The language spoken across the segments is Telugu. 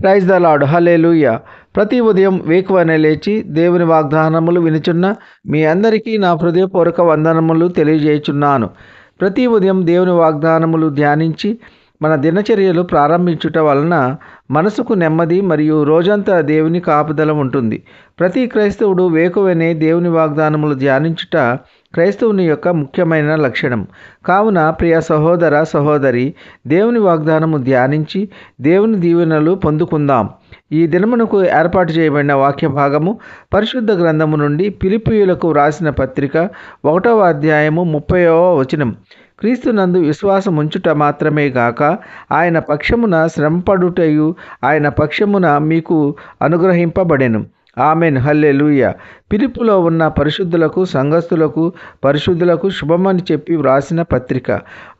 ప్రైజ్ ద లాడ్ హలేలుయ ప్రతి ఉదయం వేకువనే లేచి దేవుని వాగ్దానములు వినుచున్న మీ అందరికీ నా హృదయపూర్వక వందనములు తెలియజేయుచున్నాను. ప్రతి ఉదయం దేవుని వాగ్దానములు ధ్యానించి మన దినచర్యలు ప్రారంభించుట వలన మనసుకు నెమ్మది మరియు రోజంతా దేవుని కాపుదల ఉంటుంది. ప్రతి క్రైస్తవుడు వేకువనే దేవుని వాగ్దానములు ధ్యానించుట క్రైస్తవుని యొక్క ముఖ్యమైన లక్షణం. కావున ప్రియ సహోదర సహోదరి దేవుని వాగ్దానము ధ్యానించి దేవుని దీవెనలు పొందుకుందాం. ఈ దినమునకు ఏర్పాటు చేయబడిన వాక్య భాగము పరిశుద్ధ గ్రంథము నుండి పిలిపియులకు వ్రాసిన పత్రిక ఒకటవ అధ్యాయము ముప్పైవ వచనం. క్రీస్తునందు విశ్వాసం ఉంచుట మాత్రమే గాక ఆయన పక్షమున శ్రమపడుటయు ఆయన పక్షమున మీకు అనుగ్రహింపబడెను. Amen hallelujah. పిలుపులో ఉన్న పరిశుద్ధులకు సంఘస్థులకు పరిశుద్ధులకు శుభమని చెప్పి వ్రాసిన పత్రిక.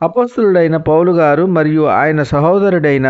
అపస్తులుడైన పౌలు గారు మరియు ఆయన సహోదరుడైన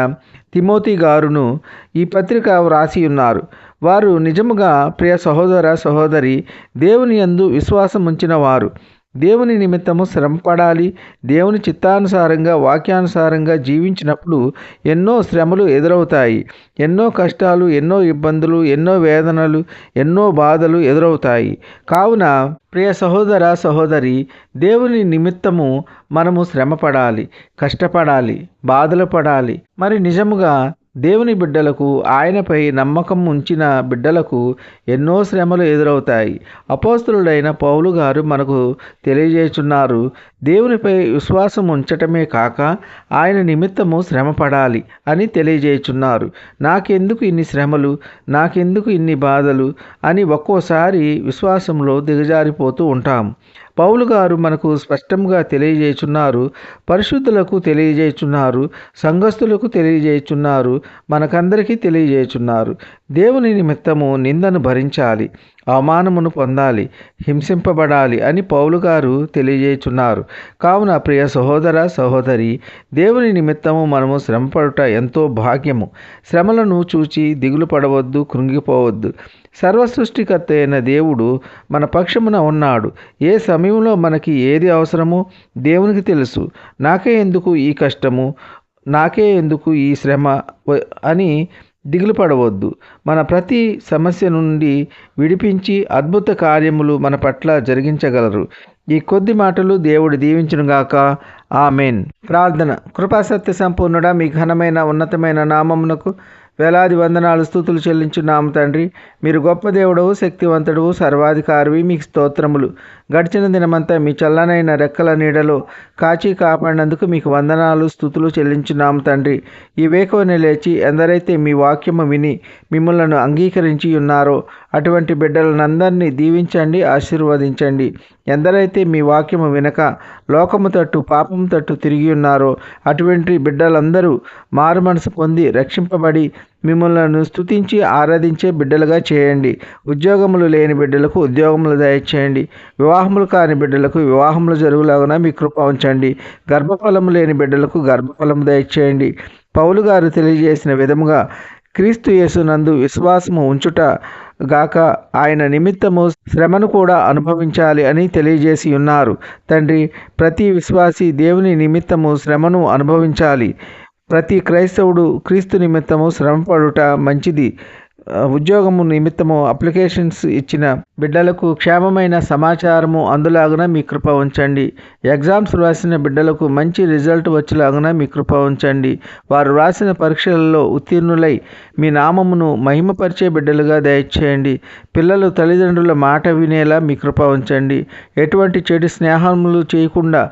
తిమోతి గారును ఈ పత్రిక వ్రాసి ఉన్నారు. వారు నిజముగా ప్రియ సహోదర సహోదరి దేవుని యందు విశ్వాసం ఉంచిన వారు దేవుని నిమిత్తము శ్రమపడాలి. దేవుని చిత్తానుసారంగా వాక్యానుసారంగా జీవించినప్పుడు ఎన్నో శ్రమలు ఎదురవుతాయి. ఎన్నో కష్టాలు ఎన్నో ఇబ్బందులు ఎన్నో వేదనలు ఎన్నో బాధలు ఎదురవుతాయి. కావున ప్రియ సహోదర సహోదరి దేవుని నిమిత్తము మనము శ్రమపడాలి కష్టపడాలి బాధలు పడాలి. మరి నిజముగా దేవుని బిడ్డలకు ఆయనపై నమ్మకం ఉంచిన బిడ్డలకు ఎన్నో శ్రమలు ఎదురవుతాయి. అపోస్తులుడైన పౌలు గారు మనకు తెలియజేస్తున్నారు దేవునిపై విశ్వాసం ఉంచటమే కాక ఆయన నిమిత్తము శ్రమపడాలి అని తెలియజేస్తున్నారు. నాకెందుకు ఇన్ని శ్రమలు? నాకెందుకు ఇన్ని బాధలు? అని ఒక్కోసారి విశ్వాసంలో దిగజారిపోతూ ఉంటాం. పౌలు గారు మనకు స్పష్టంగా తెలియజేస్తున్నారు పరిశుద్ధులకు తెలియజేస్తున్నారు సంఘస్థులకు తెలియజేస్తున్నారు మనకందరికీ తెలియజేస్తున్నారు దేవుని నిమిత్తము నిందను భరించాలి. అవమానమును పొందాలి హింసింపబడాలి అని పౌలు గారు తెలియజేస్తున్నారు కావున ప్రియ సహోదర సహోదరి దేవుని నిమిత్తము మనము శ్రమపడుట ఎంతో భాగ్యము. శ్రమలను చూచి దిగులు పడవద్దు కృంగిపోవద్దు. సర్వసృష్టికర్త అయిన దేవుడు మన పక్షమున ఉన్నాడు. ఏ సమయంలో మనకి ఏది అవసరమో దేవునికి తెలుసు. నాకే ఎందుకు ఈ కష్టము? నాకే ఎందుకు ఈ శ్రమ? అని దిగులు పడవద్దు మన ప్రతి సమస్య నుండి విడిపించి అద్భుత కార్యములు మన పట్ల జరిగించగలరు. ఈ కొద్ది మాటలు దేవుడు దీవించునుగాక ఆమెన్. ప్రార్థన. కృపాసత్య సంపూర్ణుడ మీ ఘనమైన ఉన్నతమైన నామమునకు వేలాది వందనాలు స్థుతులు చెల్లించున్నాము తండ్రి. మీరు గొప్ప దేవుడవు శక్తివంతుడు సర్వాధికారివి మీకు స్తోత్రములు. గడిచిన దినమంతా మీ చల్లనైన రెక్కల నీడలో కాచి కాపాడినందుకు మీకు వందనాలు స్థుతులు చెల్లించున్నాము తండ్రి. ఈ వేకువని లేచి ఎందరైతే మీ వాక్యము విని మిమ్మలను అంగీకరించి ఉన్నారో అటువంటి బిడ్డలనందరినీ దీవించండి ఆశీర్వదించండి. ఎందరైతే మీ వాక్యము వినక లోకము తట్టు పాపము తట్టు తిరిగి ఉన్నారో అటువంటి బిడ్డలందరూ మారు మనసు పొంది రక్షింపబడి మిమ్మల్ని స్తుతించి ఆరాధించే బిడ్డలుగా చేయండి. ఉద్యోగములు లేని బిడ్డలకు ఉద్యోగములు దయచేయండి. వివాహములు కాని బిడ్డలకు వివాహములు జరుగులాగున మీ కృప ఉంచండి. గర్భఫలము లేని బిడ్డలకు గర్భఫలము దయచేయండి. పౌలు గారు తెలియజేసిన విధముగా క్రీస్తు యేసునందు విశ్వాసము ఉంచుట గాక ఆయన నిమిత్తము శ్రమను కూడా అనుభవించాలి అని తెలియజేసి ఉన్నారు. తండ్రి ప్రతి విశ్వాసి దేవుని నిమిత్తము శ్రమను అనుభవించాలి. ప్రతి క్రైస్తవుడు క్రీస్తు నిమిత్తము శ్రమపడుట మంచిది. ఉద్యోగము నిమిత్తము అప్లికేషన్స్ ఇచ్చిన బిడ్డలకు క్షేమమైన సమాచారము అందులాగున మీ కృప ఉంచండి. ఎగ్జామ్స్ రాసిన బిడ్డలకు మంచి రిజల్ట్ వచ్చేలాగున మీ కృప ఉంచండి. వారు రాసిన పరీక్షలలో ఉత్తీర్ణులై మీ నామమును మహిమపరిచే బిడ్డలుగా దయచేయండి. పిల్లలు తల్లిదండ్రుల మాట వినేలా మీ కృప ఉంచండి. ఎటువంటి చెడు స్నేహములు చేయకుండా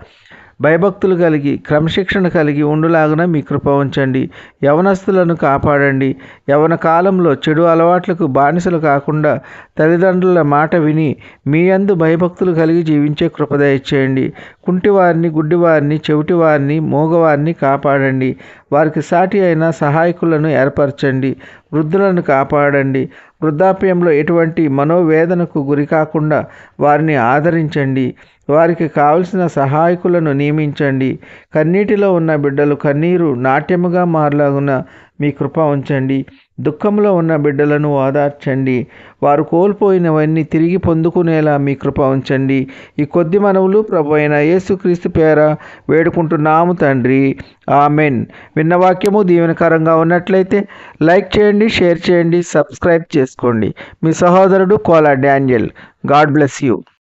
భయభక్తులు కలిగి క్రమశిక్షణ కలిగి ఉండులాగున మీ కృప ఉంచండి. యవనస్తులను కాపాడండి. యవన కాలంలో చెడు అలవాట్లకు బానిసలు కాకుండా తల్లిదండ్రుల మాట విని మీ అందు భయభక్తులు కలిగి జీవించే కృప దయచేయండి. కుంటివారిని గుడ్డివారిని చెవిటివారిని మూగవారిని కాపాడండి. వారికి సాటి అయిన సహాయకులను ఏర్పరచండి. వృద్ధులను కాపాడండి. వృద్ధాప్యంలో ఎటువంటి మనోవేదనకు గురి కాకుండా వారిని ఆదరించండి. వారికి కావలసిన సహాయకులను నియమించండి. కన్నీటిలో ఉన్న బిడ్డలు కన్నీరు నాట్యముగా మారలాగున మీ కృప ఉంచండి. దుఃఖంలో ఉన్న బిడ్డలను ఓదార్చండి వారు కోల్పోయినవన్నీ తిరిగి పొందుకునేలా మీ కృప ఉంచండి. ఈ కొద్ది మనవులు ప్రభు అయిన యేసుక్రీస్తు పేర వేడుకుంటున్నాము తండ్రి. ఆమెన్. విన్న వాక్యము దీవెనకరంగా ఉన్నట్లయితే లైక్ చేయండి షేర్ చేయండి సబ్స్క్రైబ్ చేసుకోండి. మీ సహోదరుడు Kola Daniel. God bless you.